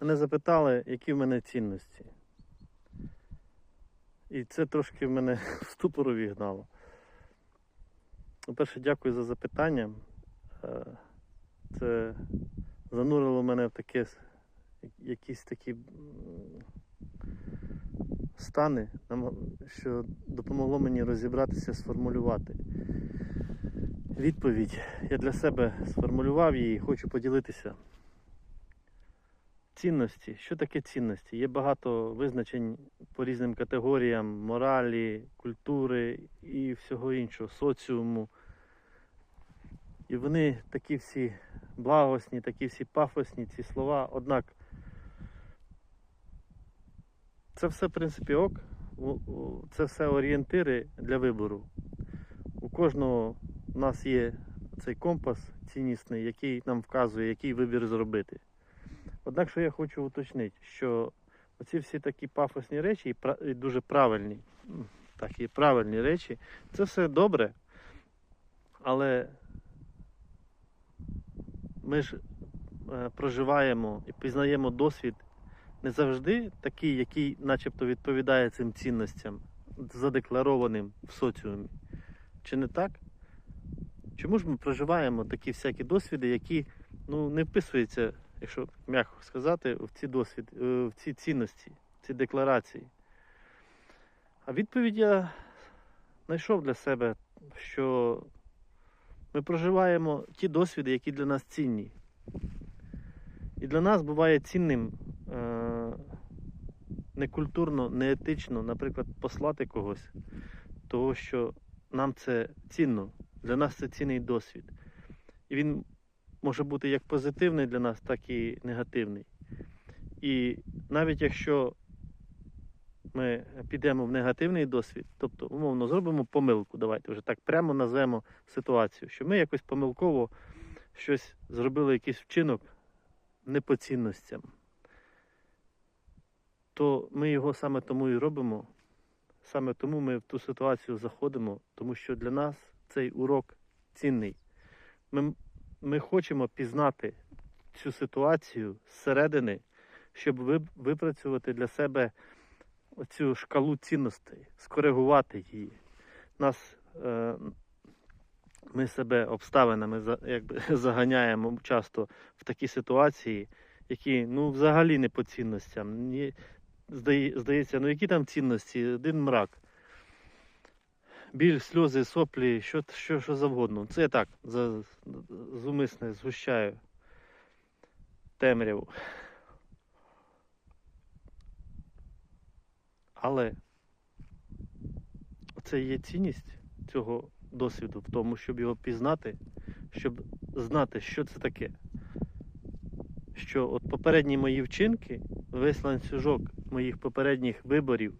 Мене запитали, які в мене цінності. І це трошки в мене в ступор увігнало. По-перше, дякую за запитання. Е, Це занурило мене в таке, якісь такі стани, що допомогло мені розібратися, сформулювати. Відповідь я для себе сформулював її і хочу поділитися. Цінності. Що таке цінності? Є багато визначень по різним категоріям моралі, культури і всього іншого, соціуму. І вони такі всі благосні, такі всі пафосні, ці слова. Однак це все, в принципі, ок. Це все орієнтири для вибору. У кожного у нас є цей компас ціннісний, який нам вказує, який вибір зробити. Однак, що я хочу уточнити, що оці всі такі пафосні речі, і дуже правильні, м, такі правильні речі, це все добре, але ми ж е, проживаємо і пізнаємо досвід не завжди такий, який начебто відповідає цим цінностям, задекларованим в соціумі. Чи не так? Чому ж ми проживаємо такі всякі досвіди, які ну, не вписуються, якщо м'яко сказати, в ці досвід, е, в ці цінності, в ці декларації? А відповідь я знайшов для себе, що ми проживаємо ті досвіди, які для нас цінні. І для нас буває цінним е- некультурно, неетично, наприклад, послати когось, того, що нам це цінно, для нас це цінний досвід. І він може бути як позитивний для нас, так і негативний. І навіть якщо ми підемо в негативний досвід, тобто, умовно, зробимо помилку, давайте вже так прямо назвемо ситуацію, що ми якось помилково щось зробили, якийсь вчинок не по цінностям, то ми його саме тому і робимо. Саме тому ми в ту ситуацію заходимо, тому що для нас цей урок цінний. Ми, ми хочемо пізнати цю ситуацію зсередини, щоб ви- випрацювати для себе оцю шкалу цінностей, скоригувати її. Нас, е, ми себе обставинами якби, заганяємо часто в такі ситуації, які ну, взагалі не по цінностям. Ні, здає- здається, ну які там цінності? Один мрак. Біль, сльози, соплі, що, що, що завгодно. Це я так за, зумисне згущаю темряву. Але це є цінність цього досвіду в тому, щоб його пізнати, щоб знати, що це таке. Що от попередні мої вчинки, весь ланцюжок моїх попередніх виборів,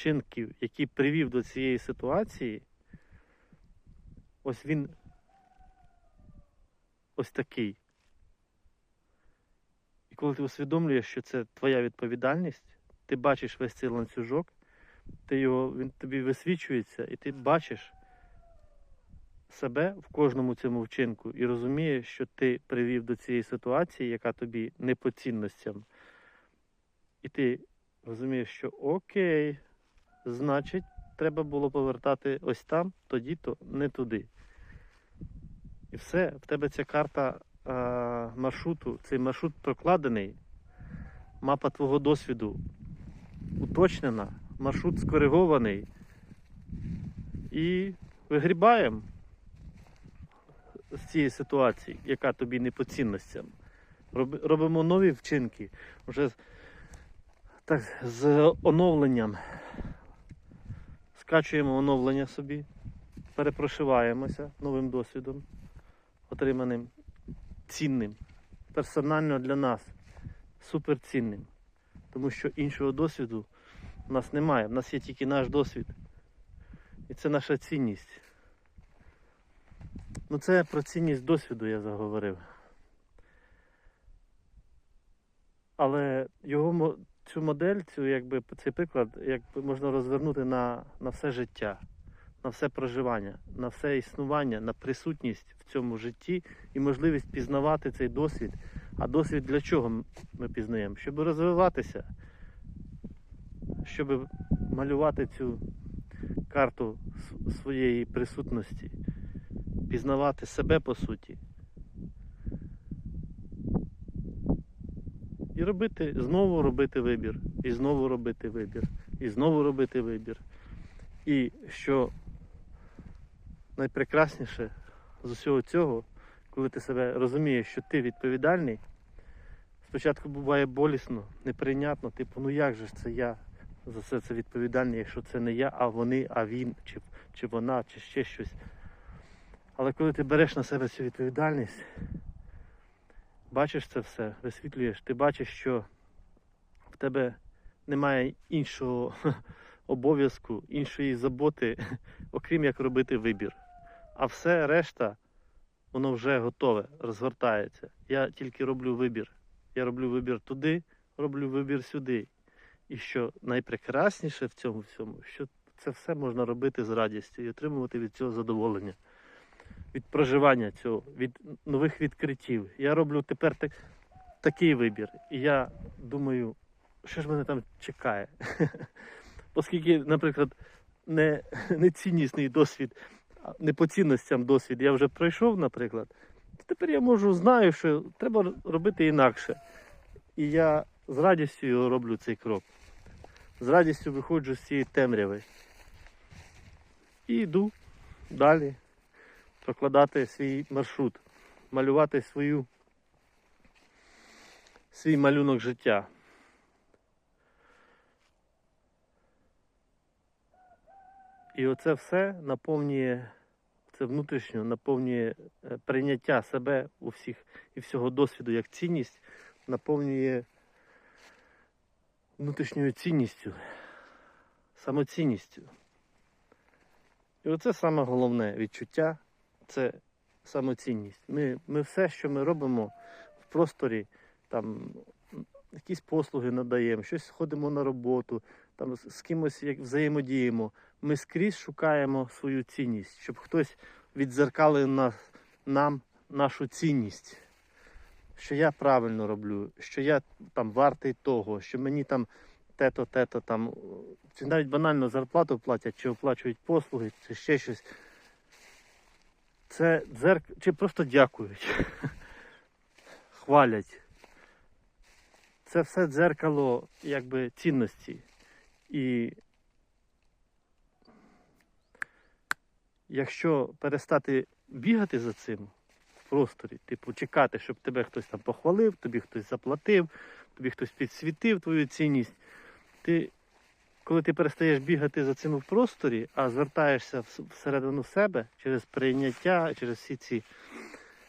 вчинків, який привів до цієї ситуації, ось він ось такий. І коли ти усвідомлюєш, що це твоя відповідальність, ти бачиш весь цей ланцюжок, ти його, він тобі висвічується, і ти бачиш себе в кожному цьому вчинку і розумієш, що ти привів до цієї ситуації, яка тобі не по цінностям. І ти розумієш, що окей, значить, треба було повертати ось там, тоді-то не туди. І все, в тебе ця карта а, маршруту, цей маршрут прокладений, мапа твого досвіду уточнена, маршрут скоригований. І вигрібаємо з цієї ситуації, яка тобі не по цінностям. Робимо нові вчинки вже так, з оновленням. Скачуємо оновлення собі, перепрошиваємося новим досвідом, отриманим цінним, персонально для нас, суперцінним. Тому що іншого досвіду в нас немає. В нас є тільки наш досвід. І це наша цінність. Ну це про цінність досвіду я заговорив. Але його цю модель, цю, якби, цей приклад якби, можна розвернути на, на все життя, на все проживання, на все існування, на присутність в цьому житті і можливість пізнавати цей досвід А досвід для чого ми пізнаємо? Щоб розвиватися, щоб малювати цю карту своєї присутності, пізнавати себе по суті. І робити, знову робити вибір, і знову робити вибір, і знову робити вибір. І що найпрекрасніше з усього цього, коли ти себе розумієш, що ти відповідальний, спочатку буває болісно, неприйнятно, типу, ну як же ж це я за все це відповідальний, якщо це не я, а вони, а він, чи, чи вона, чи ще щось. Але коли ти береш на себе цю відповідальність, бачиш це все, висвітлюєш, ти бачиш, що в тебе немає іншого обов'язку, іншої заботи, окрім як робити вибір. А все решта, воно вже готове, розгортається. Я тільки роблю вибір. Я роблю вибір туди, роблю вибір сюди. І що найпрекрасніше в цьому всьому, що це все можна робити з радістю і отримувати від цього задоволення, від проживання цього, від нових відкриттів. Я роблю тепер так, такий вибір. І я думаю, що ж мене там чекає. Оскільки, наприклад, не, не ціннісний досвід, не по цінностям досвід я вже пройшов, наприклад, то тепер я можу знаю, що треба робити інакше. І я з радістю роблю цей крок. З радістю виходжу з цієї темряви. І йду далі прокладати свій маршрут, малювати свою, свій малюнок життя. І оце все наповнює, це внутрішньо наповнює е, прийняття себе у всіх і всього досвіду як цінність, наповнює внутрішньою цінністю, самоцінністю. І оце саме головне відчуття це самоцінність. Ми, ми все, що ми робимо в просторі, там якісь послуги надаємо, щось ходимо на роботу, там з, кимось як взаємодіємо. Ми скрізь шукаємо свою цінність, щоб хтось відзеркалив нас, нам нашу цінність. Що я правильно роблю, що я там вартий того, що мені там те-то, те-то там, чи навіть банально зарплату платять, чи оплачують послуги, чи ще щось. Це дзерк... чи просто дякують, хвалять. Це все дзеркало якби цінності. І якщо перестати бігати за цим в просторі, типу чекати, щоб тебе хтось там похвалив, тобі хтось заплатив, тобі хтось підсвітив твою цінність, ти, коли ти перестаєш бігати за цим в просторі, а звертаєшся всередину себе через прийняття, через всі ці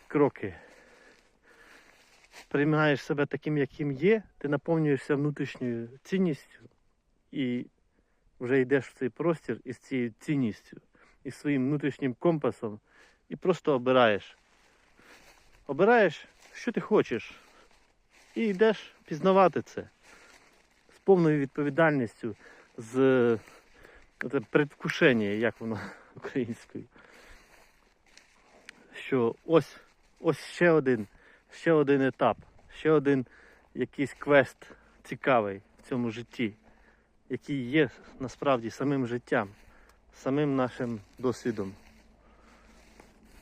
кроки, приймаєш себе таким, яким є, ти наповнюєшся внутрішньою цінністю і вже йдеш в цей простір із цією цінністю, із своїм внутрішнім компасом, і просто обираєш. Обираєш, що ти хочеш, і йдеш пізнавати це з повною відповідальністю, з оце предвкушення, як воно українською. Що ось, ось ще один, ще один етап, ще один якийсь квест цікавий в цьому житті, який є насправді самим життям, самим нашим досвідом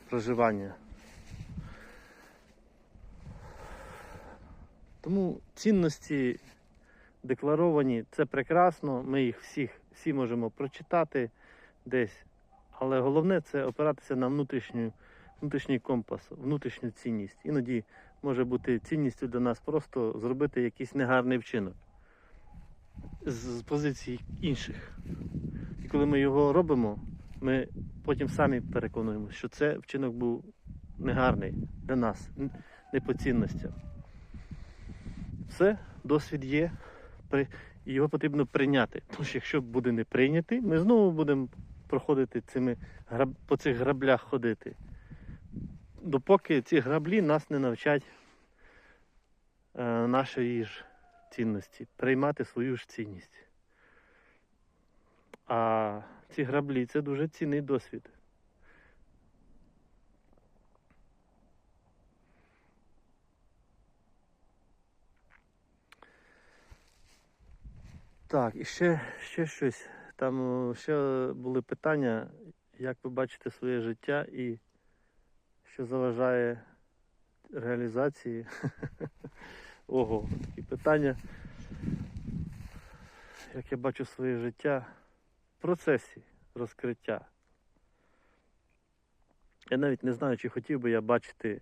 проживання. Тому цінності декларовані, це прекрасно, ми їх всіх всі можемо прочитати десь. Але головне це опиратися на внутрішню, внутрішній компас, внутрішню цінність. Іноді може бути цінністю для нас просто зробити якийсь негарний вчинок з, з позицій інших. І коли ми його робимо, ми потім самі переконуємося, що це вчинок був негарний для нас, не по цінностям. Все, досвід є, при- його потрібно прийняти. Тому що якщо буде не прийнятий, ми знову будемо проходити цими граб... по цих граблях ходити. Допоки ці граблі нас не навчать е, нашої ж цінності, приймати свою ж цінність. А ці граблі це дуже цінний досвід. Так, і ще, ще щось. Там ще були питання, як ви бачите своє життя і що заважає реалізації. Ого, такі питання. Як я бачу своє життя в процесі розкриття. Я навіть не знаю, чи хотів би я бачити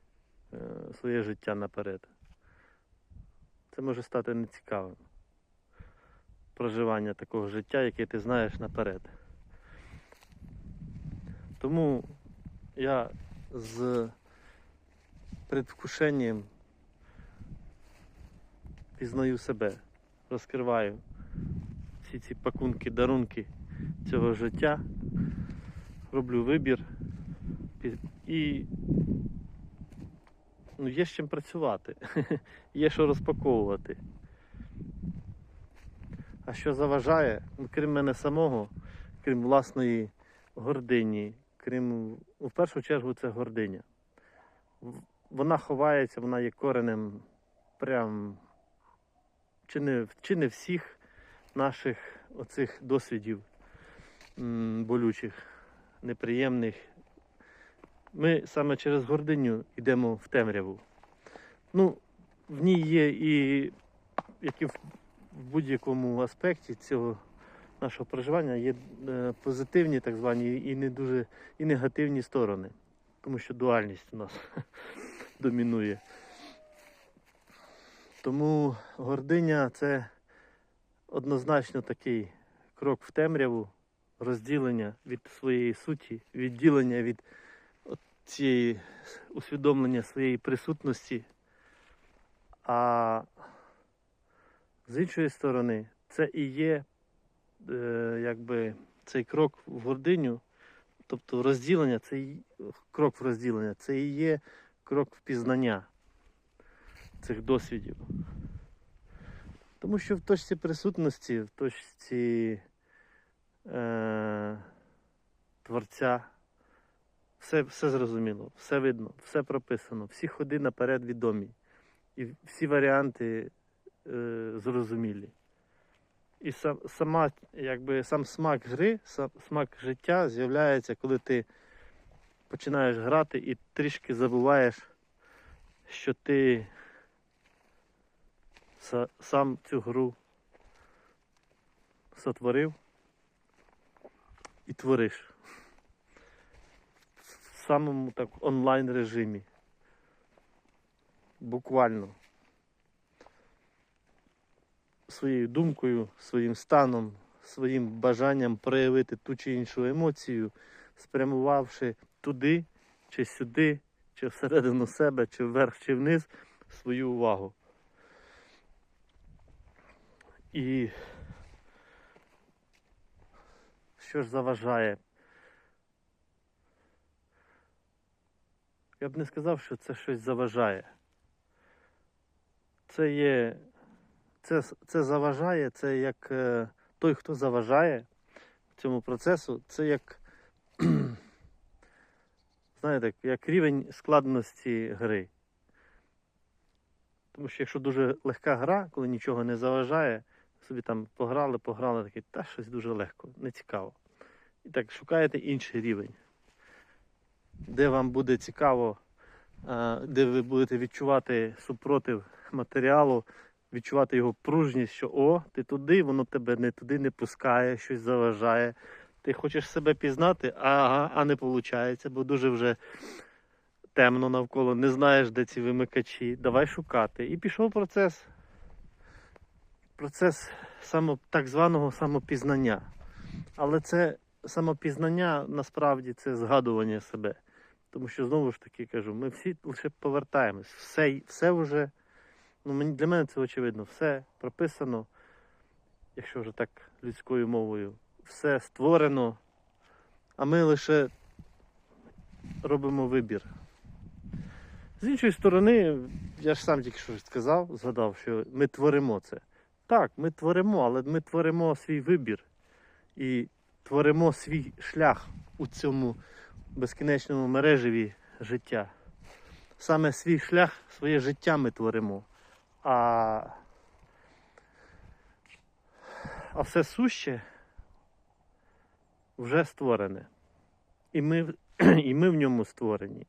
е, своє життя наперед. Це може стати нецікавим. Проживання такого життя, яке ти знаєш наперед. Тому я з предвкушенням пізнаю себе, розкриваю всі ці пакунки, дарунки цього життя, роблю вибір і ну, є з чим працювати, є що розпаковувати. А що заважає, ну, крім мене самого, крім власної гордині, крім, ну, в першу чергу, це гординя. Вона ховається, вона є коренем прям чи не, чи не всіх наших оцих досвідів м, болючих, неприємних. Ми саме через гординю йдемо в темряву. Ну, в ній є і, як і в будь-якому аспекті цього нашого проживання є е, позитивні, так звані, і не дуже і негативні сторони. Тому що дуальність у нас домінує. Тому гординя це однозначно такий крок в темряву, розділення від своєї суті, відділення від цієї усвідомлення своєї присутності. А з іншої сторони, це і є е, якби цей крок в гординю, тобто розділення, це крок в розділення, це і є крок в пізнання цих досвідів. Тому що в точці присутності, в точці е, творця, все, все зрозуміло, все видно, все прописано, всі ходи наперед відомі. І всі варіанти е, зрозумілі. І сам, сама, якби, сам смак гри, сам, смак життя з'являється, коли ти починаєш грати і трішки забуваєш, що ти са- сам цю гру сотворив і твориш. В самому так онлайн режимі. Буквально своєю думкою, своїм станом, своїм бажанням проявити ту чи іншу емоцію, спрямувавши туди чи сюди, чи всередину себе, чи вверх, чи вниз свою увагу. І що ж заважає? Я б не сказав, що це щось заважає. Це є. Це, це заважає, це як е, той, хто заважає цьому процесу, це як, знаєте, як рівень складності гри. Тому що якщо дуже легка гра, коли нічого не заважає, собі там пограли, пограли, такий, та щось дуже легко, не цікаво. І так шукаєте інший рівень, де вам буде цікаво, е, де ви будете відчувати супротив матеріалу, відчувати його пружність, що о, ти туди, воно тебе не туди не пускає, щось заважає. Ти хочеш себе пізнати, ага, а не виходить, бо дуже вже темно навколо, не знаєш, де ці вимикачі. Давай шукати. І пішов процес. Процес само, так званого самопізнання. Але це самопізнання насправді це згадування себе. Тому що знову ж таки кажу, ми всі лише повертаємось. Все, все вже, ну для мене це очевидно, все прописано, якщо вже так людською мовою, все створено, а ми лише робимо вибір. З іншої сторони, я ж сам тільки що сказав, згадав, що ми творимо це. Так, ми творимо, але ми творимо свій вибір і творимо свій шлях у цьому безкінечному мережеві життя. Саме свій шлях, своє життя ми творимо. А, А все суще вже створене. І ми, і ми в ньому створені.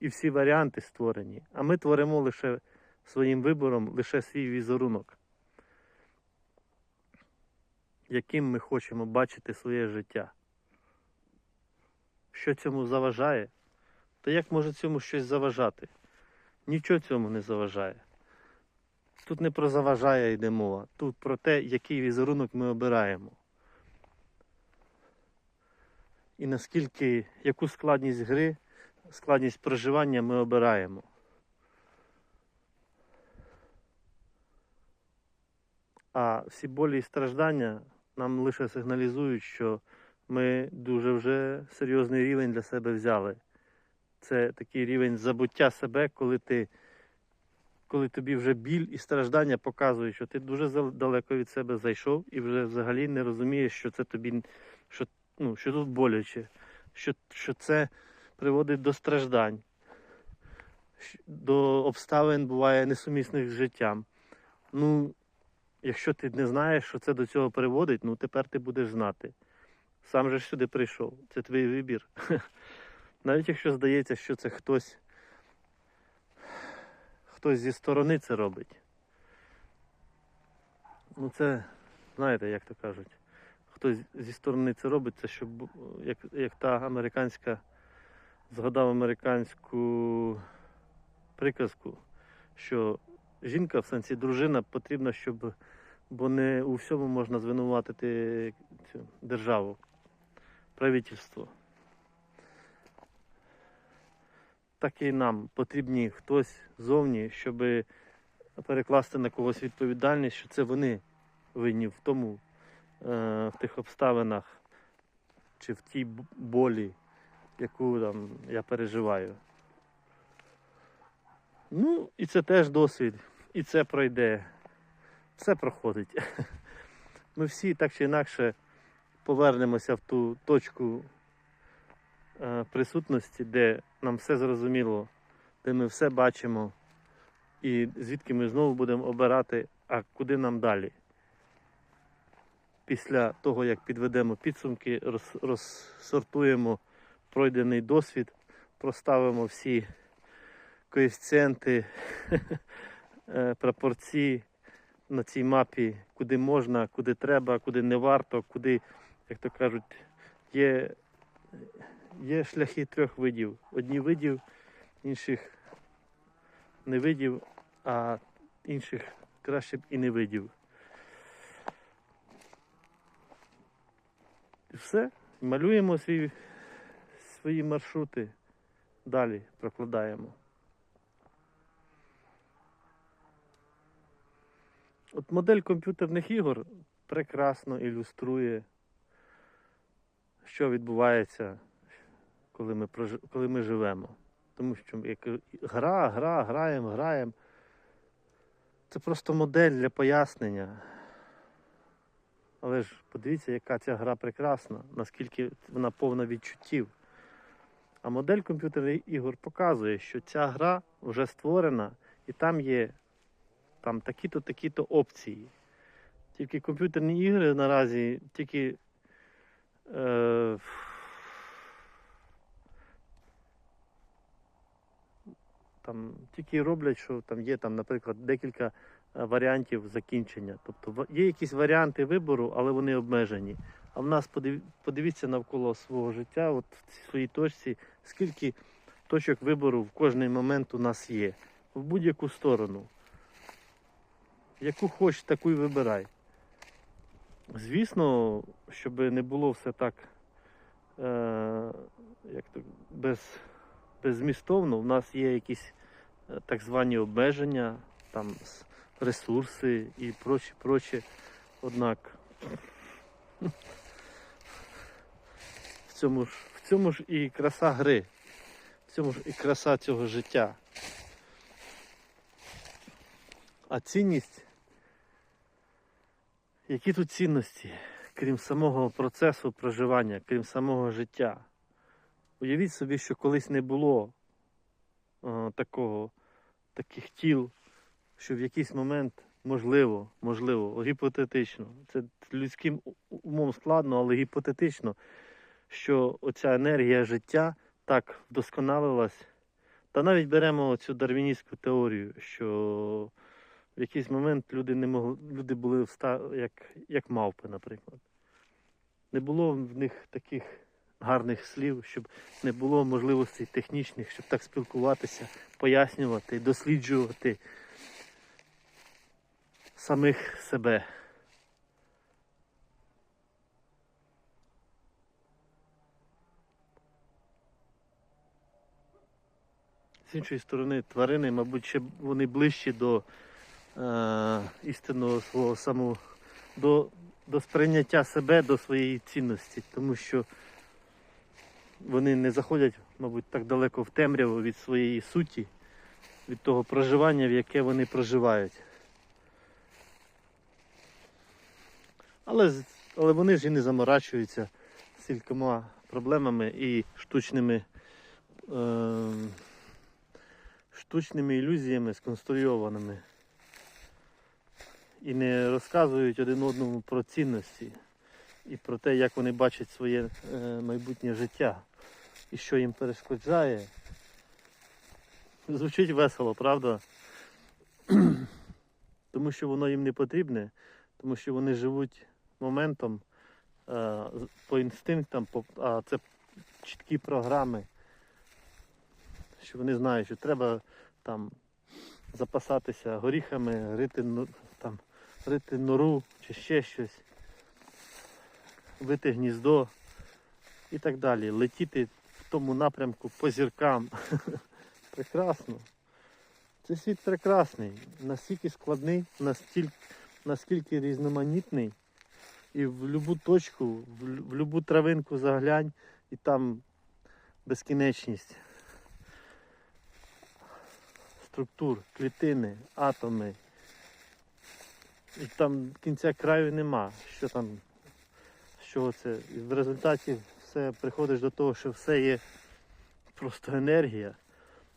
І всі варіанти створені. А ми творимо лише своїм вибором лише свій візерунок, яким ми хочемо бачити своє життя. Що цьому заважає? То як може цьому щось заважати? Нічого цьому не заважає. Тут не про заважає йде мова, тут про те, який візерунок ми обираємо. І наскільки, яку складність гри, складність проживання ми обираємо. А всі болі і страждання нам лише сигналізують, що ми дуже вже серйозний рівень для себе взяли. Це такий рівень забуття себе, коли ти коли тобі вже біль і страждання показують, що ти дуже далеко від себе зайшов і вже взагалі не розумієш, що це тобі, що, ну, що тут боляче, що, що це приводить до страждань, до обставин буває несумісних з життям. Ну, якщо ти не знаєш, що це до цього приводить, ну тепер ти будеш знати. Сам же сюди прийшов. Це твій вибір. Навіть якщо здається, що це хтось, хтось зі сторони це робить. Ну це, знаєте, як то кажуть, хтось зі сторони це робить, це щоб, як, як та американська, згадав американську приказку, що жінка, в сенсі дружина, потрібна, щоб, бо не у всьому можна звинуватити цю державу, правительство. Так і нам потрібні хтось зовні, щоб перекласти на когось відповідальність, що це вони винні в тому, е, в тих обставинах чи в тій болі, яку там я переживаю. Ну, і це теж досвід, і це пройде. Все проходить. Ми всі так чи інакше повернемося в ту точку е, присутності, де нам все зрозуміло, де ми все бачимо, і звідки ми знову будемо обирати, а куди нам далі. Після того, як підведемо підсумки, роз, розсортуємо пройдений досвід, проставимо всі коефіцієнти, е, пропорції на цій мапі, куди можна, куди треба, куди не варто, куди, як то кажуть, є, є шляхи трьох видів. Одні видів, інших не видів, а інших краще б і не видів. І все. Малюємо свій, свої маршрути, далі прокладаємо. От модель комп'ютерних ігор прекрасно ілюструє, що відбувається, коли ми, коли ми живемо. Тому що як гра, гра, граємо, граємо. Це просто модель для пояснення. Але ж подивіться, яка ця гра прекрасна, наскільки вона повна відчуттів. А модель комп'ютерних ігор показує, що ця гра вже створена і там є там такі-то, такі-то опції. Тільки комп'ютерні ігри наразі тільки е, там тільки роблять, що там є, там, наприклад, декілька е, варіантів закінчення. Тобто є якісь варіанти вибору, але вони обмежені. А в нас подив- подивіться навколо свого життя, от в своїй точці, скільки точок вибору в кожний момент у нас є. В будь-яку сторону. Яку хочеш, таку й вибирай. Звісно, щоб не було все так е, як то, без, беззмістовно, в нас є якісь так звані обмеження, там ресурси і прочі, прочі. Однак в цьому ж, в цьому ж і краса гри, в цьому ж і краса цього життя. А цінність які тут цінності, крім самого процесу проживання, крім самого життя? Уявіть собі, що колись не було е, такого, таких тіл, що в якийсь момент можливо, можливо, гіпотетично. Це людським умом складно, але гіпотетично, що оця енергія життя так вдосконалилась. Та навіть беремо цю дарвіністську теорію, що в якийсь момент люди не могли, люди були в ста, як, як мавпи, наприклад. Не було в них таких гарних слів, щоб не було можливостей технічних, щоб так спілкуватися, пояснювати, досліджувати самих себе. З іншої сторони, тварини, мабуть, ще вони ближчі до е, істинного свого самого, до, до сприйняття себе, до своєї цінності, тому що вони не заходять, мабуть, так далеко в темряву від своєї суті, від того проживання, в яке вони проживають. Але, але вони ж і не заморачуються з кількома проблемами і штучними, е, штучними ілюзіями сконструйованими. І не розказують один одному про цінності і про те, як вони бачать своє е, майбутнє життя і що їм перешкоджає. Звучить весело, правда? Тому що воно їм не потрібне, тому що вони живуть моментом е, по інстинктам, а це чіткі програми, що вони знають, що треба там запасатися горіхами, рити, там, рити нору чи ще щось, вити гніздо і так далі. Летіти в тому напрямку по зіркам. Прекрасно. Цей світ прекрасний, настільки складний, настільки, наскільки різноманітний. І в будь-яку точку, в будь-яку травинку заглянь, і там безкінечність структур, клітини, атоми. І там кінця краю нема. Що там, чого це? І в результаті все приходиш до того, що все є просто енергія,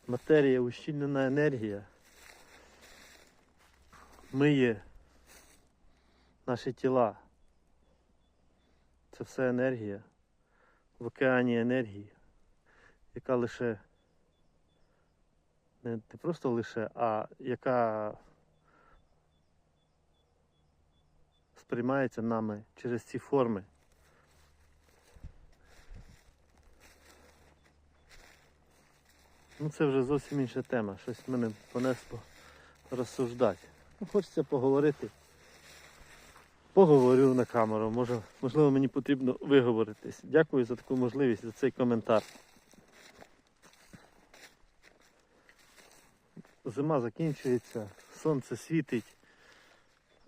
матерія, ущільнена енергія. Ми є наші тіла. Це все енергія в океані енергії, яка лише не, не просто лише, а яка сприймається нами через ці форми. Ну це вже зовсім інша тема. Щось мене понесло розсуждати. Ну, хочеться поговорити. Поговорю на камеру. Може, можливо, мені потрібно виговоритись. Дякую за таку можливість, за цей коментар. Зима закінчується, сонце світить,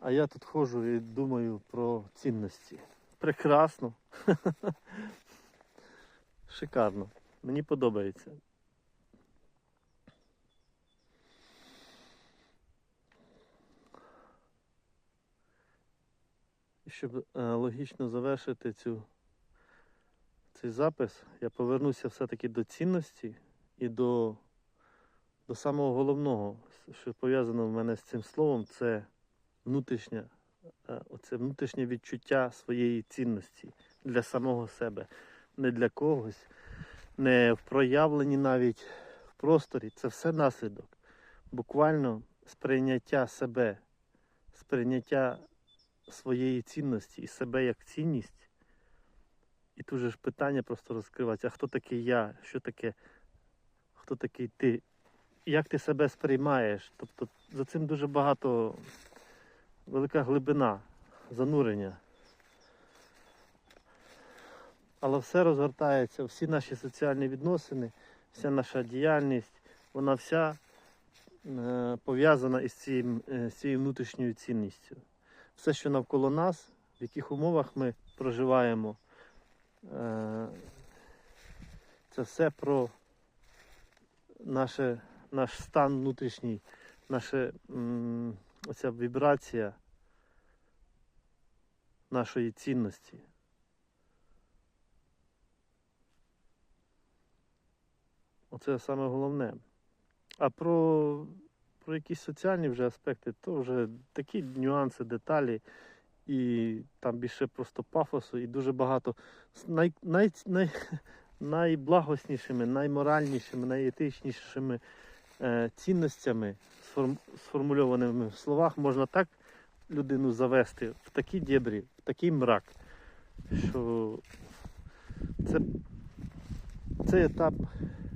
а я тут ходжу і думаю про цінності. Прекрасно. Шикарно. Мені подобається. Щоб е, логічно завершити цю, цей запис, я повернуся все-таки до цінності і до, до самого головного, що пов'язано в мене з цим словом, це внутрішнє, е, оце внутрішнє відчуття своєї цінності для самого себе, не для когось, не в проявленні навіть в просторі. Це все наслідок. Буквально сприйняття себе, сприйняття своєї цінності і себе як цінність. І тут же ж питання просто розкривається, а хто такий я, що таке, хто такий ти, як ти себе сприймаєш. Тобто за цим дуже багато велика глибина, занурення. Але все розгортається, всі наші соціальні відносини, вся наша діяльність, вона вся е, пов'язана із цим, е, з цією внутрішньою цінністю все, що навколо нас, в яких умовах ми проживаємо, е, це все про наше, наш стан внутрішній, наша оця вібрація нашої цінності. Оце саме головне. А про про якісь соціальні вже аспекти, то вже такі нюанси, деталі, і там більше просто пафосу, і дуже багато най, най, най, найблагоснішими, найморальнішими, найетичнішими е, цінностями, сформ, сформульованими в словах, можна так людину завести в такі дєбрі, в такий мрак, що це, цей етап,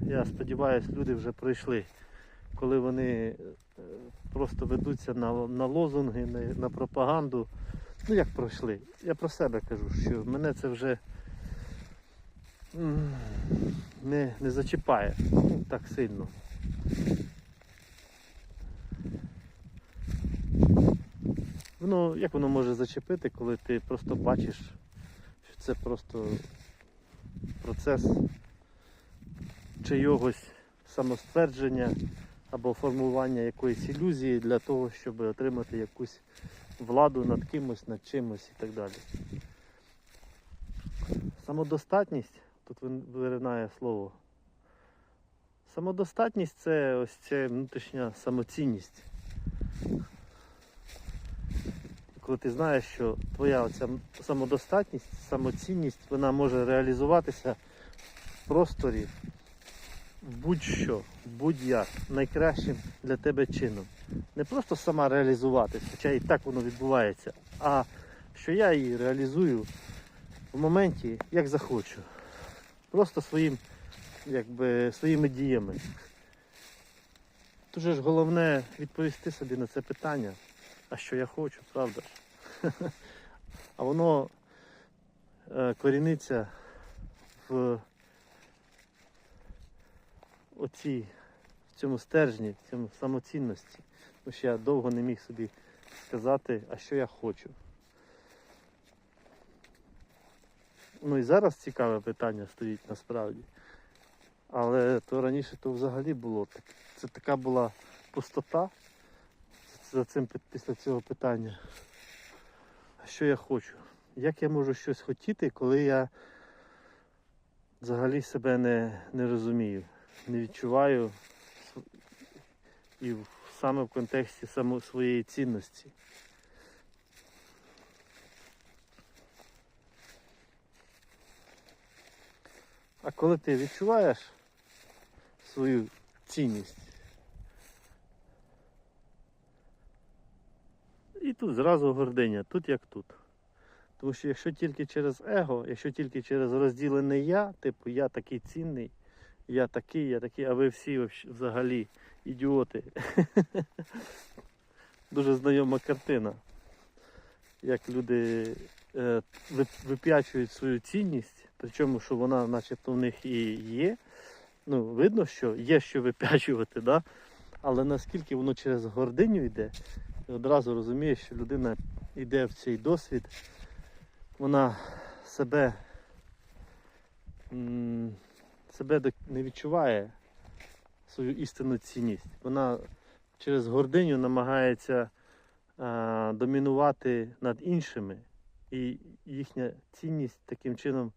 я сподіваюся, люди вже пройшли, коли вони е, просто ведуться на, на лозунги, на, на пропаганду. Ну як пройшли? Я про себе кажу, що мене це вже не, не зачіпає ну, так сильно. Воно, як воно може зачепити, коли ти просто бачиш, що це просто процес чийогось самоствердження або формування якоїсь ілюзії для того, щоб отримати якусь владу над кимось, над чимось і так далі. Самодостатність, тут виринає слово. Самодостатність це ось ця внутрішня самоцінність. Коли ти знаєш, що твоя оця самодостатність, самоцінність, вона може реалізуватися в просторі в будь-що, будь-як, найкращим для тебе чином. Не просто сама реалізуватися, хоча і так воно відбувається, а що я її реалізую в моменті, як захочу. Просто своїм, якби, своїми діями. Дуже ж головне відповісти собі на це питання, а що я хочу, правда? А воно е, коріниться в оцій, в цьому стержні, в цьому самоцінності. Тому що я довго не міг собі сказати, а що я хочу. Ну і зараз цікаве питання стоїть насправді. Але то раніше то взагалі було. Це така була пустота за цим після цього питання. А що я хочу? Як я можу щось хотіти, коли я взагалі себе не, не розумію, не відчуваю і саме в контексті своєї цінності. А коли ти відчуваєш свою цінність, і тут зразу гординя, тут як тут. Тому що якщо тільки через его, якщо тільки через розділене я, типу я такий цінний, я такий, я такий, а ви всі взагалі ідіоти. Дуже знайома картина. Як люди е, вип'ячують свою цінність, причому що вона начебто в них і є. Ну, видно, що є що вип'ячувати, да? але наскільки воно через гординю йде, і одразу розумієш, що людина йде в цей досвід, вона себе, себе не відчуває свою істинну цінність. Вона через гординю намагається домінувати над іншими, і їхня цінність таким чином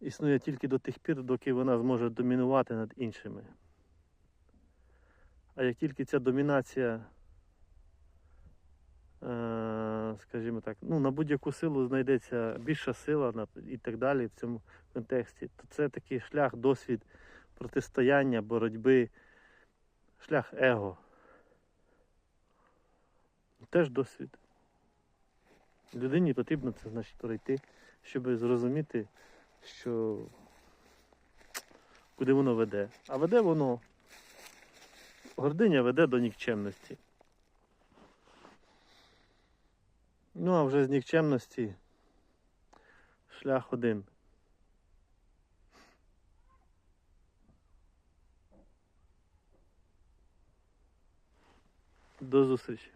існує тільки до тих пір, доки вона зможе домінувати над іншими. А як тільки ця домінація, скажімо так, ну, на будь-яку силу знайдеться більша сила і так далі в цьому контексті, то це такий шлях, досвід протистояння, боротьби, шлях его. Теж досвід. Людині потрібно це значить пройти, щоб зрозуміти, що куди воно веде. А веде воно. Гординя веде до нікчемності. Ну, а вже з нікчемності шлях один. До зустрічі.